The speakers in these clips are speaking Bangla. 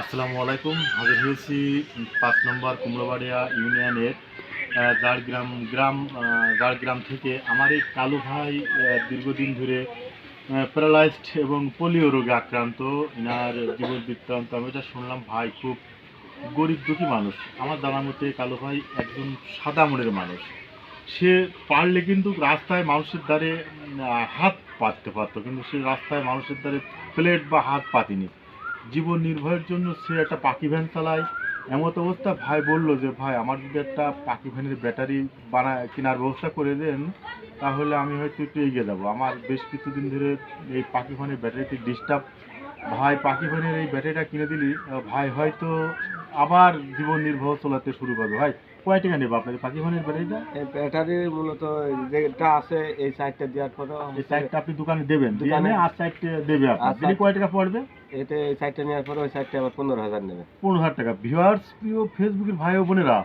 আসসালামু আলাইকুম হাজির হয়েছি পাঁচ নম্বর কুমড়োবাড়িয়া ইউনিয়নের আহ, জাড়গ্রাম গ্রাম আহ, জাড়গ্রাম থেকে আমার এই কালু ভাই দীর্ঘদিন ধরে প্যারালাইজড এবং পোলিও রোগে আক্রান্ত। এনার জীবন বৃত্তান্ত আমি এটা শুনলাম ভাই খুব গরিব দুঃখী মানুষ। আমার জানার মতে কালু ভাই একজন সাদা মনের মানুষ। সে পারলে কিন্তু রাস্তায় মানুষের দ্বারে হাত পাততে পারতো কিন্তু সে রাস্তায় মানুষের দ্বারে প্লেট বা হাত পাতিনি। জীবন নির্বাহের জন্য সে একটা পাখি ভ্যান চালায়। এমত অবস্থা। ভাই বলল যে, ভাই, আমার যদি একটা পাখি ভ্যানের ব্যাটারি বানা কেনার ব্যবস্থা করে দেন, তাহলে আমি হয়তো একটু এগিয়ে যাব। আমার বেশ কিছুদিন ধরে এই পাখি ভ্যানের ব্যাটারিটি ডিস্টার্ব ভাই, পাখি ভ্যানের এই ব্যাটারিটা কিনে দিলি, ভাই, হয়তো আবার জীবন নির্বাহ চলাতে শুরু করবে ভাই কয় টাকা নেব পাখি ভ্যানের ব্যাটারিটা? ব্যাটারি মূলত যেটা আছে এই সাইডটা দেওয়ার পরে এই সাইডটা আপনি দোকানে দেবেন। দোকানে- আর সাইডটা দেবে side- কয় টাকা পড়বে? এটা এই সাইডটা নেওয়ার পরে ওই সাইডটা আবার পনেরো হাজার নেবে। পনেরো হাজার টাকা। ভিউয়ার্স প্রিয় ফেসবুকের ভাই ও বোনেরা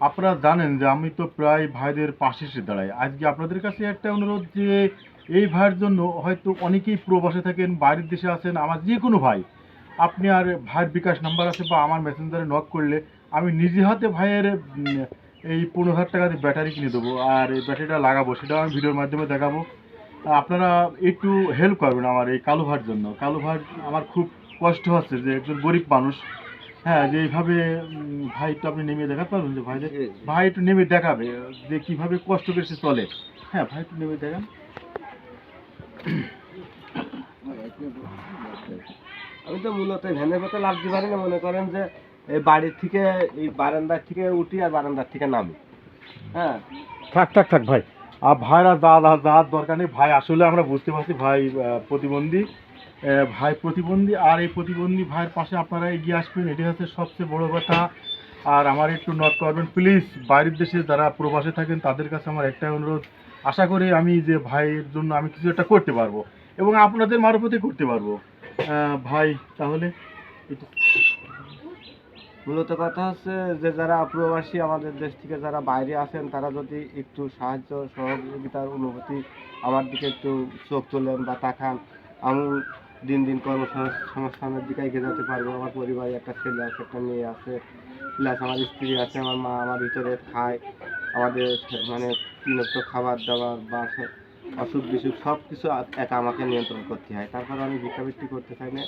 আপনারা জানেন যে আমি তো প্রায় ভাইদের পাশে এসে দাঁড়াই। আজকে আপনাদের কাছে একটা অনুরোধ যে এই ভাইয়ের জন্য হয়তো অনেকেই প্রবাসে থাকেন বাইরের দেশে আছেন আমার যে কোনো ভাই আপনি আর ভাইয়ের বিকাশ নাম্বার আছে বা আমার মেসেঞ্জারে নক করলে আমি নিজে হাতে ভাইয়ের এই পনেরো হাজার টাকা দিয়ে ব্যাটারি কিনে দেবো আর এই ব্যাটারিটা লাগাবো সেটাও আমি ভিডিওর মাধ্যমে দেখাবো। আপনারা একটু হেল্প করবেন আমার এই কালো ভাইয়ের জন্য। কালো ভাই আমার খুব কষ্ট হচ্ছে যে একজন গরিব মানুষ। হ্যাঁ যে এইভাবে ভাই একটু আপনি নেমে দেখাতে পারবেন যে ভাই ভাই একটু নেমে দেখাবে যে কীভাবে কষ্ট করে সে চলে। হ্যাঁ ভাই একটু নেমে দেখান। আমি তো মূলত ভ্যানের ভেতর লাভ দিতে পারি না মনে করেন যে এই বাড়ির থেকে, এই বারান্দার থেকে উঠি আর বারান্দার থেকে নামি। হ্যাঁ। থাক থাক থাক ভাই। আর ভাইরা যা যাওয়ার দরকার নেই, ভাই আসলে আমরা বুঝতে পারছি ভাই প্রতিবন্ধী। ভাই প্রতিবন্ধী আর এই প্রতিবন্ধী ভাইয়ের পাশে আপনারা এগিয়ে আসবেন এটি হচ্ছে সবচেয়ে বড় কথা। আর আমার একটু নট করবেন প্লিজ বাইরের দেশে যারা প্রবাসে থাকেন, তাদের কাছে আমার একটাই অনুরোধ। আশা করি আমি যে ভাইয়ের জন্য আমি কিছু একটা করতে পারব এবং আপনাদের মারফতে করতে পারব। ভাই, তাহলে? মূলত কথা হচ্ছে যে, যারা প্রবাসী আমাদের দেশ থেকে যারা বাইরে আছেন, তারা যদি একটু সাহায্য, সহযোগিতার অনুভূতি আমার দিকে একটু চোখ তোলেন বা তাকান, আমি দিন দিন কর্মসংস্থানের দিকে এগিয়ে যেতে পারব। আমার পরিবারে একটা ছেলে আছে, একটা মেয়ে আছে, প্লাস আমার স্ত্রী আছে, আমার মা আমার ভিতরে খায়। আমাদের মানে খাবার দাবার বা অসুখ বিসুখ সব কিছু একা আমাকে নিয়ন্ত্রণ করতে হয়। তারপর আমি ভিক্ষাবৃত্তি করতে চাই না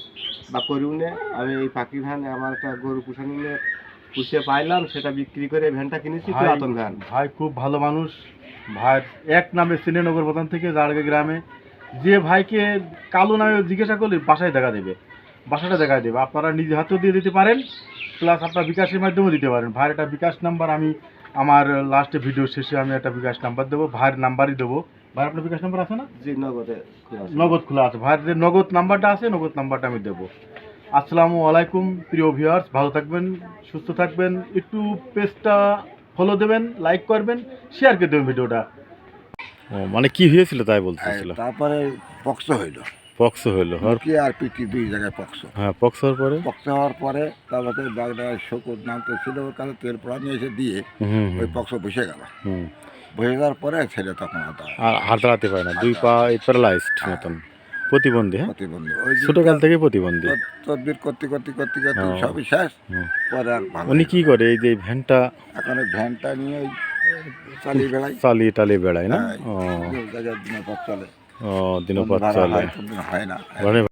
বা করিও না। আমি এই পাখি ভ্যান আমার একটা গরু পুষা নিলে পুষে পাইলাম সেটা বিক্রি করে ভ্যানটা কিনেছি পুরাতন ভ্যান ভাই খুব ভালো মানুষ। ভাই এক নামে শ্রীনগর প্রধান থেকে জাড়গে গ্রামে যে ভাইকে কালো নামে জিজ্ঞাসা করলে বাসায় দেখা দেবে। বাসাটা দেখা দেবে। আপনারা নিজে হাতেও দিয়ে দিতে পারেন প্লাস আপনার বিকাশের মাধ্যমেও দিতে পারেন। ভাইয়ের একটা বিকাশ নাম্বার আমি আমার লাস্টে ভিডিও শেষে আমি একটা বিকাশ নাম্বার দেবো ভাইয়ের নাম্বারই দেবো। ভাই আপনার বিকাশ নাম্বার আছে না? জি নগদে আছে। নগদ খোলা আছে। ভাইয়ের যে নগদ নাম্বারটা আছে নগদ নাম্বারটা আমি দেবো। আসসালামু আলাইকুম প্রিয় ভিউয়ার্স ভালো থাকবেন সুস্থ থাকবেন একটু পেজটা ফলো দেবেন লাইক করবেন শেয়ার করে দেবেন ভিডিওটা। মানে কি হয়েছিল তাই বলতেছিল? তারপরে পক্স হইল। পক্স হইল কি আর পিটি দুই জায়গায় পক্স। হ্যাঁ পক্স হওয়ার পরে? পক্স হওয়ার পরে তারপরে বাগদায় শকুর নামতে ছিল ওর কাছে তেল পড়া নিয়ে এসে দিয়ে হুম ওই পক্স বসে গেল। বসে যাওয়ার পরে ছেলে তখন আর হাত দাঁড়াতে পারে না দুই পা প্যারালাইজড মতন। প্রতিবন্ধী হ্যাঁ? প্রতিবন্ধী। ওই ছোটকাল থেকে প্রতিবন্ধী। তদবির করতে করতে করতে করতে। সবই শেষ। পরে আর উনি কি করে এই যে ভ্যানটা? এখন ভ্যানটা নিয়ে ওই চালিয়ে বেড়াই চালিয়ে টালিয়ে বেড়ায় না? হ্যাঁ, ও। জায়গায় চলে। ও দিনপথ চলে। হয় না।